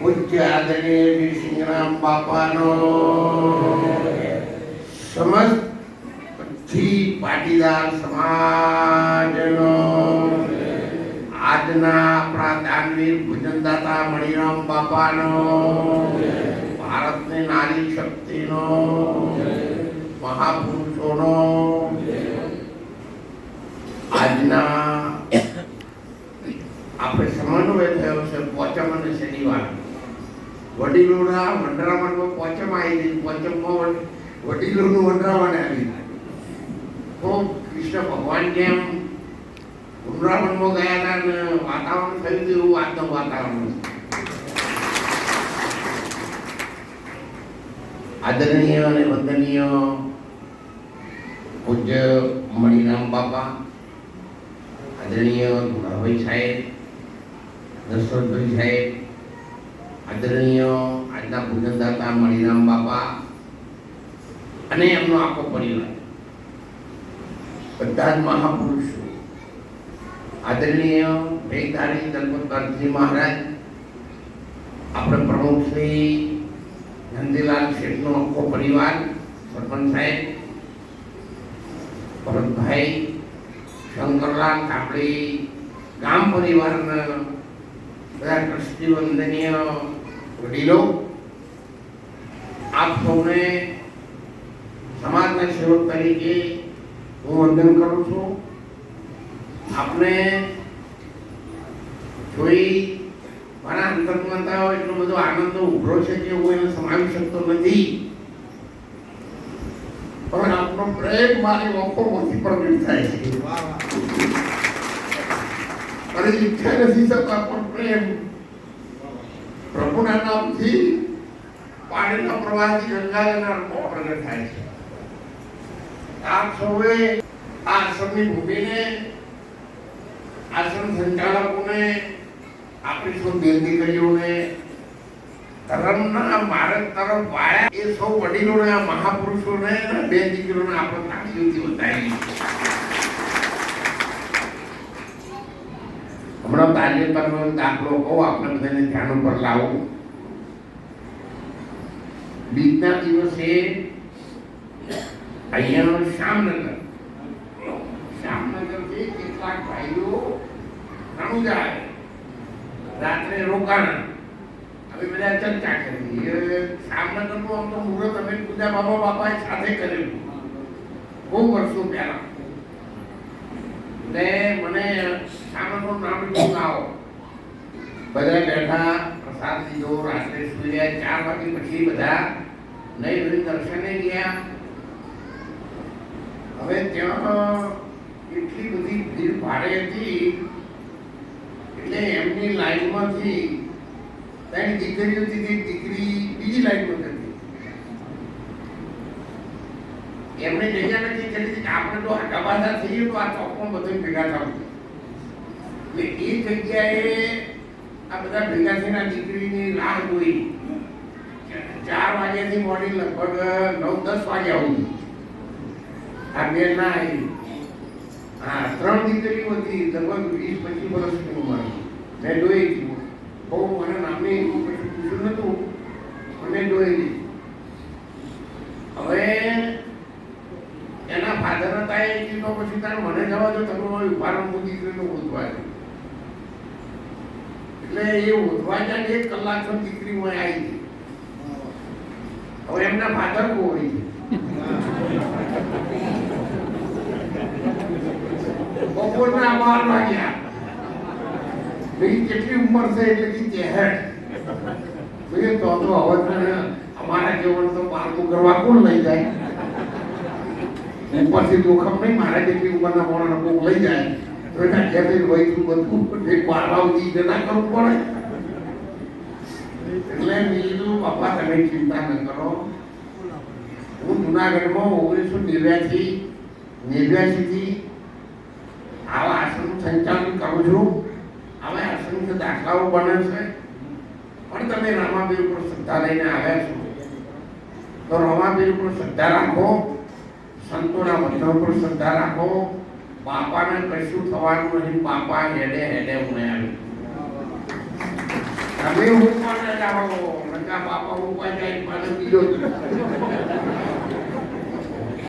પૂજ્ય આદરણીય બાપાનો સમસ્ત પાટીદાર સમાજનો આજના આપણા દાનવીર ભુજનદાતા મણિરામ બાપાનો ભારતની નારી શક્તિનો મહાપુરુષોનો આજના આપણે સમન્વય થયો છે પોચમ અને શનિવાર. વડીલોના વંડરામણમાં પોચમ આવી ગઈ પોચમમાં વડીલોનું વંડરામણ આવી તો કૃષ્ણ ભગવાન જેમ વૃંદાવનમાં ગયા હતા ને વાતાવરણ થયું હતું એવું આજનું વાતાવરણ. આદરણીય અને વંદનીય પૂજ્ય મણિરામ બાપા આદરણીય ગુણાભાઈ સાહેબ દશરથભાઈ સાહેબ, આદરણીય આજના પૂજનદાતા મણિરામ બાપા અને એમનો આખો પરિવાર. બધા જ મહાપુરુષો, આદરણીય ભેગધારી દલપતજી મહારાજ, આપણે પ્રમુખ શ્રી નંદીલાલ શેઠનો આખો પરિવાર, સરપંચ સાહેબ, ભરતભાઈ શંકરલાલ કાપડી, ગામ પરિવારના બધા ટ્રસ્ટી વંદનીય વડીલો, આપ સૌને સમાજના સેવક તરીકે હું વંદન કરું છું. આપને જોઈ મારા અંતરમાં તો એટલો બધો આનંદ ઉભરો છે કે હું એને સમાવી શકતો નથી. પણ આપનો પ્રેમ મારી ઓખોમાંથી પ્રગટ થાય છે. અને ઈચ્છા નથી થતા પણ પ્રેમ. પ્રભુના નામથી પાણીના પ્રવાહથી ગંગાના રૂપમાં પ્રગટ થાય છે. આપ સૌએ આ આશ્રમની ભૂમિને, આશ્રમ સંચાલકોને, આપણી સૌ દીકરીઓને ધર્મના માર્ગ તરફ વાળ્યા આપણે તાળીઓથી વધાવી હમણાં તાજેતરનો દાખલો કહું, આપણે બધાને ધ્યાન ઉપર લાવો. બીજના દિવસે અહીંયાનો શ્યામનગર. શ્યામનગરથી કેટલાક ભાઈઓ રાત્રે રોકાણા હવે બધા ચર્ચા કરી એ શ્યામનગરનું આમ તો મુહૂર્ત અમે પૂજા બાબા બાપાએ સાથે કરેલું. બહુ વર્ષો પહેલા. ને મને શ્યામનગરનું નામ લીધું બધા બેઠા, પ્રસાદ લીધો, રાત્રે સુઈ ગયા, ચાર વાગે પછી બધા નહીં બધી દર્શને ગયા. હવે ત્યાં એટલી બધી ભીડ ભાડે હતી, એટલે એમની લાઈનમાંથી ત્રણ દીકરીઓ હતી દીકરી બીજી લાઈનમાં હતી. એમણે જગ્યા નથી કરી કે આપણે તો આગાબાધા થઈએ, તો આ ચોકમાં બધું ભેગા થવું. એટલે એ જગ્યાએ આ બધા ભેગા થઈને દીકરીની રાહ જોઈ. ચાર વાગ્યાથી મોડી લગભગ નવ, દસ વાગ્યા સુધી. આ બે ના આવી. હા, ત્રણ દીકરીઓ હતી, લગભગ વીસ, પચીસ વર્ષની ઉંમર. મેં જોઈ. બહુ મને નામની પૂછ્યું નતું મને જોયેલી. હવે એના ફાધર હતા એ કીધો પછી તારે મને જવા દો, તમે હવે ઊભા રહો હું દીકરીને ઓળખવા એટલે એ ઓળખવા જાય એક કલાક દીકરી મને આવી ગઈ. હવે એમના ફાધર કોઈ બપોરના બાર વાગ્યા. ભાઈ કેટલી ઉંમર છે એટલે કે ચહેટ ભાઈ તો તો હવે અમારા જેવણ તો પારકું કરવા કોણ લઈ જાય? ઉપરથી જોખમ નહીં મારા જેટલી ઉંમરના મોણાને કોક લઈ જાય. તો એના ઘેરથી વહીતું બધું એક પારવા ઉધી ના કરવું પડે. એટલે મેં કીધું બાપા, તમે ચિંતા ન કરો. હું જુનાગઢમાં ઓગણીસો નેવ્યાસી, નેવ્યાસીથી આવા આશ્રમ સંચાલન કરું છું. આવા આશ્રમ દાખલાઓ બને છે, પણ તમે રમાબીર ઉપર શ્રદ્ધા લઈને આવ્યા છો. તો રમાબીર ઉપર શ્રદ્ધા રાખો, સંતોના વચનો ઉપર શ્રદ્ધા રાખો. બાપાને કશું થવાનું નથી બાપા હેડે હેડે હું આવ્યું તમે હું પણ જાઓ નકા બાપા હું જાય પણ બીજો.